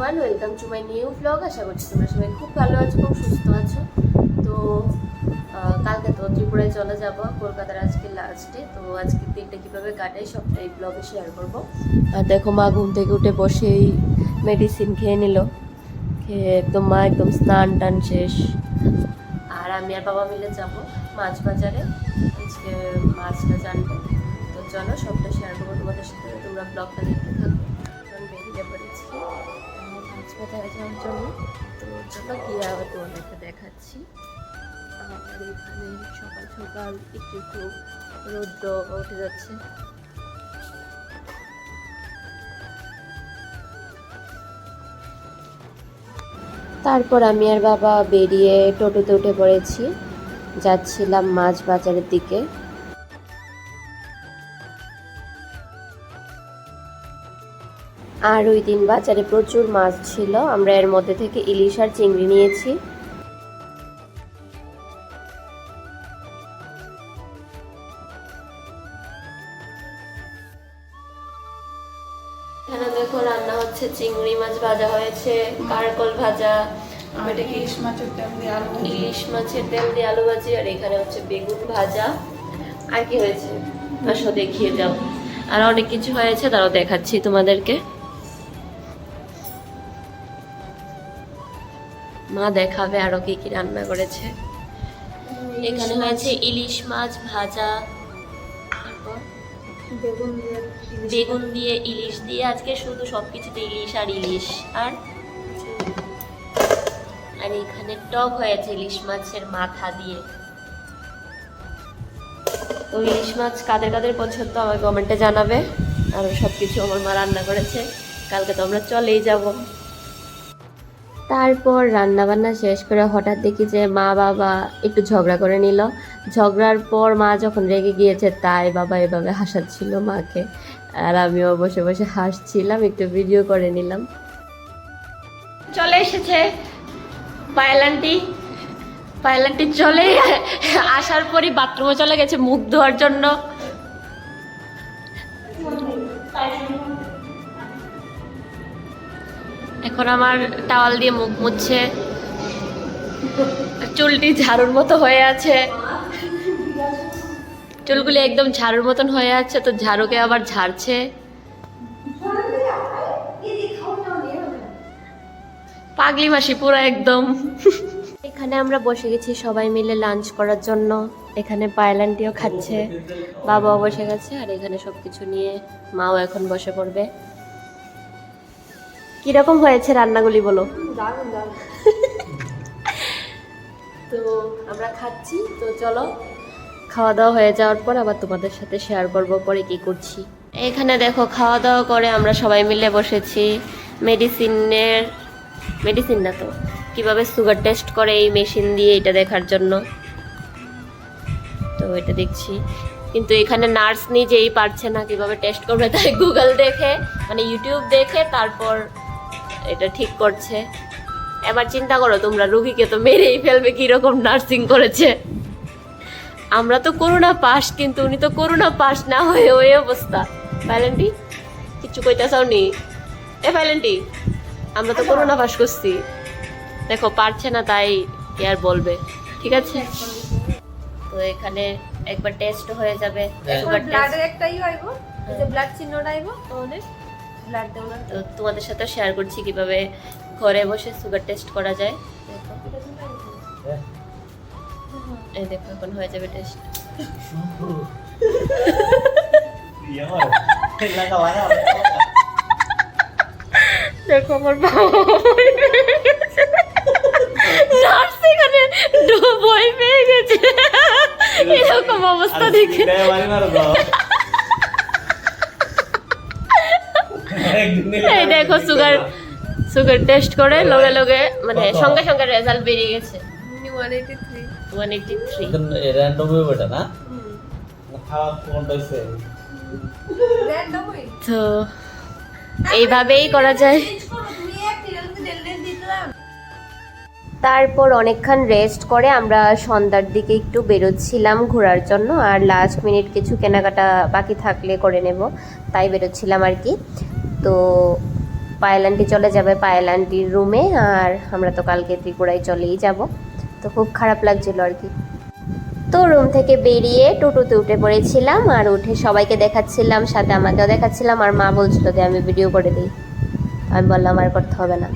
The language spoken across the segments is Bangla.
Everyone welcome to my new blog আশা করছি তোমরা সবাই খুব ভালো আছো, খুব সুস্থ আছো। তো কালকে তো ত্রিপুরায় চলে যাব, কলকাতার আজকে লাস্টে তো আজকে দিনটা কীভাবে কাটাই, সবটাই ব্লগে শেয়ার করব। আর দেখো, মা ঘুম থেকে উঠে বসেই মেডিসিন খেয়ে নিল। খেয়ে একদম, মা একদম স্নান টান শেষ। আর আমি আর বাবা মিলে যাব মাছ বাজারে। আজকে মাছটা জানব। তো চলো, সবটা শেয়ার করব তোমাদের সাথে। তোমরা ব্লগটা দেখতে থাকো। বেরিয়ে পড়েছি যাওয়ার জন্য? তো চলো গিয়ে আবার তোমাদেরকে দেখাচ্ছি। এখানে সকাল সকাল একটু একটু রৌদ্র উঠে যাচ্ছে। তারপর আমি আর বাবা বেরিয়ে টোটোতে উঠে পড়েছি। যাচ্ছিলাম মাছ বাজারের দিকে। আর ওই দিন বাজারে প্রচুর মাছ ছিল। আমরা এর মধ্যে থেকে ইলিশ আর চিংড়ি নিয়েছি। এখানে দেখো রান্না হচ্ছে চিংড়ি মাছ ভাজা হয়েছে কারকল ভাজা ইলিশ মাছের তেল দিয়ে আলু ভাজি। ইলিশ মাছের তেল দিয়ে আলু ভাজি আর এখানে হচ্ছে বেগুন ভাজা। আর কি হয়েছে? আসো দেখিয়ে দাও আর অনেক কিছু হয়েছে তারাও দেখাচ্ছি তোমাদেরকে। মা দেখাবে আরও কি কি রান্না করেছে। এখানে হয়েছে ইলিশ মাছ ভাজা তারপর বেগুন দিয়ে ইলিশ বেগুন দিয়ে ইলিশ দিয়ে আজকে শুধু সবকিছুতে ইলিশ আর ইলিশ আর আর এখানে টক হয়েছে ইলিশ মাছের মাথা দিয়ে। তো ইলিশ মাছ কাদের কাদের পছন্দ আমাকে কমেন্টে জানাবে। আর সব কিছু আমার মা রান্না করেছে। কালকে তো আমরা চলেই যাব। তারপর রান্না বান্না শেষ করে হঠাৎ দেখি যে মা বাবা একটু ঝগড়া করে নিল। ঝগড়ার পর মা যখন রেগে গিয়েছে, তাই বাবা এভাবে হাসাচ্ছিল মাকে। আর আমিও বসে বসে হাসছিলাম, একটু ভিডিও করে নিলাম। চলে এসেছে পায়েলান্টি পায়েলান্টি চলে আসার পরই বাথরুমে চলে গেছে মুখ ধোয়ার জন্য। এখন আমার টাওয়াল দিয়ে মুখ মুছছে। চুলটি ঝাড়ুর মতো হয়ে আছে। চুলগুলি একদম ঝাড়ুর মতন হয়ে আছে, তো ঝাড়ুকে আবার ঝাড়ছে। পাগলি মাসি পুরো একদম। এখানে আমরা বসে গেছি সবাই মিলে লাঞ্চ করার জন্য। এখানে পায়লান্টিও খাচ্ছে, বাবাও বসে গেছে, আর এখানে সবকিছু নিয়ে মাও এখন বসে পড়বে। কীরকম হয়েছে রান্নাগুলি বলো? দারুণ তো আমরা খাচ্ছি, তো চলো। খাওয়া দাওয়া হয়ে যাওয়ার পর আবার তোমাদের সাথে শেয়ার করব পরে কি করছি। এখানে দেখো খাওয়া দাওয়া করে আমরা সবাই মিলে বসেছি। মেডিসিনের, মেডিসিন না তো, কীভাবে সুগার টেস্ট করে এই মেশিন দিয়ে এটা দেখার জন্য। তো এটা দেখছি। কিন্তু এখানে নার্স নিজেই পারছে না কীভাবে টেস্ট করবে, তাই গুগল দেখে মানে ইউটিউব দেখে, তারপর এটা ঠিক করছে। এবার চিন্তা করো তোমরা রুগীকে তো মেরেই ফেলবে কীরকম নার্সিং করেছে। আমরা তো করোনা পাস কিন্তু উনি তো করোনা পাস না হয়ে ওই অবস্থা। ফাইলেন্টি কিচ্ছু কইতে চাওনি এ ফাইলেন্টি আমরা তো করোনা পাস করছি। দেখো পারছে না তাই কি আর বলবে ঠিক আছে? তো এখানে একবার টেস্ট হয়ে যাবে একবার টেস্ট ব্লাডের একটাই হইব এই যে ব্লাড চিহ্নটা আইব তোমাদের? ব্লাড তো তোমাদের সাথে শেয়ার করছি কীভাবে ঘরে বসে সুগার টেস্ট করা যায়। এই দেখো এখন হয়ে যাবে টেস্ট দেখো আমার ভয় পেয়ে গেছে। এরকম অবস্থা দেখে। এই দেখো সুগার সুগার টেস্ট করে লগে লগে মানে সঙ্গে সঙ্গে রেজাল্ট বেরিয়ে গেছে। One eighty three one eighty three random বেটা না? খাওয়া হইছে তো এইভাবেই করা যায়। তারপর অনেকক্ষণ রেস্ট করে আমরা সন্ধ্যার দিকে একটু বেরোচ্ছিলাম ঘোরার জন্য আর লাস্ট মিনিট কিছু কেনাকাটা বাকি থাকলে করে নেব তাই বেরোচ্ছিলাম আর কি। তো পায়েল আন্টি চলে যাবে পায়েল আন্টির রুমে আর আমরা তো কালকে ত্রিপুরায় চলেই যাব। তো খুব খারাপ লাগছিল আর কি। তো রুম থেকে বেরিয়ে টোটোতে উঠে পড়েছিলাম আর উঠে সবাইকে দেখাচ্ছিলাম, সাথে আমাকেও দেখাচ্ছিলাম আর মা বলছিল যে আমি ভিডিও করে দিই। আমি বললাম আর করতে হবে না।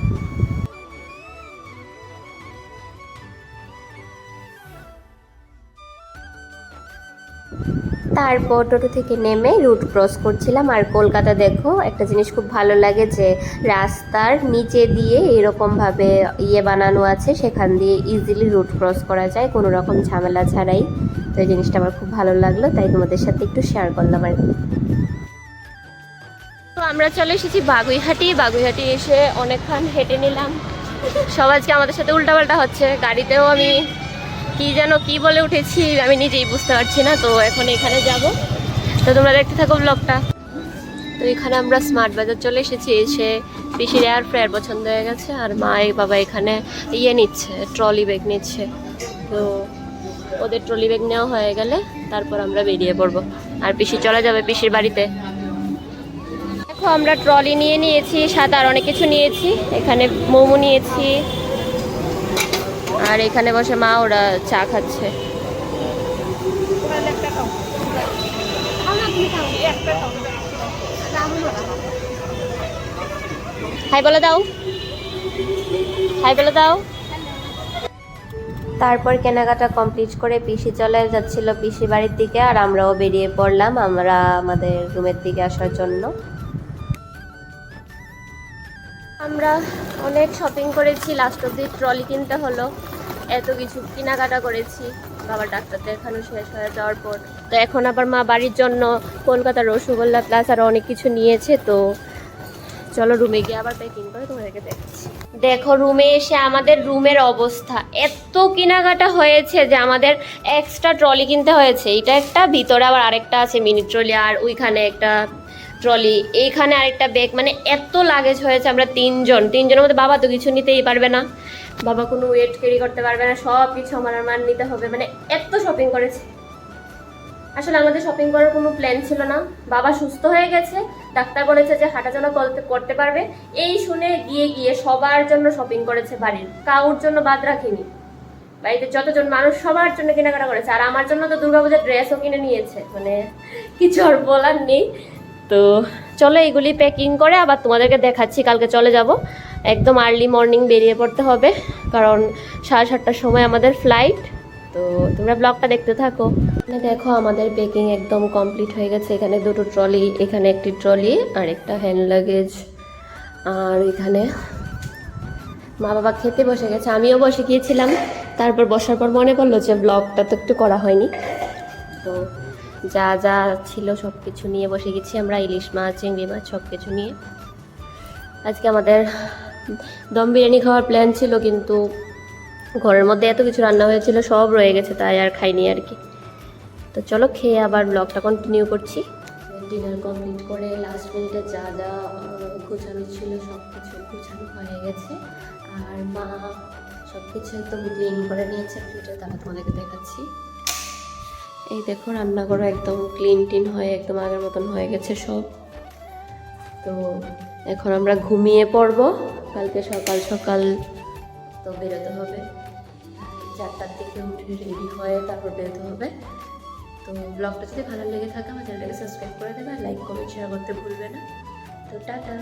তারপর টোটো থেকে নেমে রুট ক্রস করছিলাম। আর কলকাতা দেখো, একটা জিনিস খুব ভালো লাগে যে, রাস্তার নিচে দিয়ে এরকমভাবে ইয়ে বানানো আছে, সেখান দিয়ে ইজিলি রুট ক্রস করা যায়, কোনো রকম ঝামেলা ছাড়াই। তো এই জিনিসটা আমার খুব ভালো লাগল, তাই তোমাদের সাথে একটু শেয়ার করলাম আর তো আমরা চলে এসেছি বাগুইহাটি। বাগুইহাটি এসে অনেকক্ষণ হেঁটে নিলাম। সব আজকে আমাদের সাথে উল্টাপাল্টা হচ্ছে। গাড়িতেও আমি কি যেন, কি বলে উঠেছি আমি নিজেই বুঝতে পারছি না, তো এখন এখানে যাব। তো তোমরা দেখতে থাকো ব্লগটা তো এখানে আমরা স্মার্ট বাজার চলে এসেছি, এসে পিসির এয়ার ফ্রায়ার পছন্দ হয়ে গেছে, আর মা বাবা এখানে ইয়ে নিচ্ছে ট্রলি ব্যাগ নিচ্ছে। তো ওদের ট্রলি ব্যাগ নেওয়া হয়ে গেলে তারপর আমরা বেরিয়ে পড়ব। আর পিসি চলে যাবে পিসির বাড়িতে। দেখো, আমরা ট্রলি নিয়ে নিয়েছি সাথে আর অনেক কিছু নিয়েছি, এখানে মোমো নিয়েছি আর এখানে বসে মা ওরা চা খাচ্ছে। হাই বলে দাও। হাই বলে দাও। তারপর কেনাকাটা কমপ্লিট করে পিসি চলে যাচ্ছিল পিসি বাড়ির দিকে আর আমরাও বেরিয়ে পড়লাম আমরা আমাদের রুমের দিকে আসার জন্য। আমরা অনেক শপিং করেছি লাস্ট অব্দি ট্রলি কিনতে হলো। এত কিছু কেনাকাটা করেছি। বাবার ডাক্তার দেখানো শেষ হয়ে যাওয়ার পর। তো এখন আবার মা বাড়ির জন্য কলকাতার রসগোল্লা প্লাস আরও অনেক কিছু নিয়েছে, তো চলো রুমে গিয়ে আবার প্যাকিং করে তোমাদেরকে দেখাচ্ছি। দেখো রুমে এসে আমাদের রুমের অবস্থা। এত কেনাকাটা হয়েছে যে আমাদের এক্সট্রা ট্রলি কিনতে হয়েছে। এটা একটা, ভিতরে আবার আরেকটা আছে মিনি ট্রলি আর ওইখানে একটা ট্রলি এইখানে আরেকটা ব্যাগ মানে এত লাগেজ হয়েছে আমরা তিনজন। তিনজনের মধ্যে বাবা তো কিছু নিতেই পারবে না। বাবা কোনো ওয়েট ক্যারি করতে পারবে না সব কিছু আমার আর মান নিতে হবে। মানে এত শপিং করেছে। আসলে আমাদের শপিং করার কোনো প্ল্যান ছিল না। বাবা সুস্থ হয়ে গেছে, ডাক্তার বলেছে যে হাঁটাচলা করতে করতে পারবে। এই শুনে গিয়ে গিয়ে সবার জন্য শপিং করেছে বাড়ির। কাউর জন্য বাদ রাখিনি। বাড়িতে যতজন মানুষ, সবার জন্য কেনাকাটা করেছে। আর আমার জন্য তো দুর্গাপূজার ড্রেসও কিনে নিয়েছে। মানে কিছু আর বলার নেই। তো চলো এগুলি প্যাকিং করে আবার তোমাদেরকে দেখাচ্ছি, কালকে চলে যাব। একদম আর্লি মর্নিং বেরিয়ে পড়তে হবে, কারণ সাড়ে সাতটার সময় আমাদের ফ্লাইট তো তোমরা ব্লগটা দেখতে থাকো। দেখো আমাদের প্যাকিং একদম কমপ্লিট হয়ে গেছে। এখানে দুটো ট্রলি এখানে একটি ট্রলি আর একটা হ্যান্ড লাগেজ আর এখানে মা বাবা খেতে বসে গেছে, আমিও বসে গিয়েছিলাম। তারপর বসার পর মনে পড়ল যে ব্লগটা তো একটু করা হয়নি। তো যা যা ছিল সব কিছু নিয়ে বসে গেছি আমরা, ইলিশ মাছ, চিংড়ি মাছ সব কিছু নিয়ে। আজকে আমাদের দম বিরিয়ানি খাওয়ার প্ল্যান ছিল, কিন্তু ঘরের মধ্যে এত কিছু রান্না হয়েছিল, সব রয়ে গেছে, তাই আর খাইনি আর কি। তো চলো খেয়ে আবার ব্লগটা কন্টিনিউ করছি। ডিনার কমপ্লিট করে লাস্ট মিনিটে যা যা গোছানো ছিল সব কিছু গোছানো হয়ে গেছে। আর মা সব কিছু একদম ক্লিন করে নিয়েছে তারা তোমাদেরকে দেখাচ্ছি। এই দেখো রান্নাঘরও একদম ক্লিন টিন হয়ে, একদম আগের মতন হয়ে গেছে সব। তো এখন আমরা ঘুমিয়ে পড়ব। কালকে সকাল সকাল তো বেরোতে হবে। চারটার দিকে উঠে রেডি হয়ে তারপর বেরোতে হবে। তো ব্লগটা যদি ভালো লেগে থাকে, আমার চ্যানেলটাকে সাবস্ক্রাইব করে দেবে আর লাইক কমেন্ট শেয়ার করতে ভুলবে না। তো টাটা।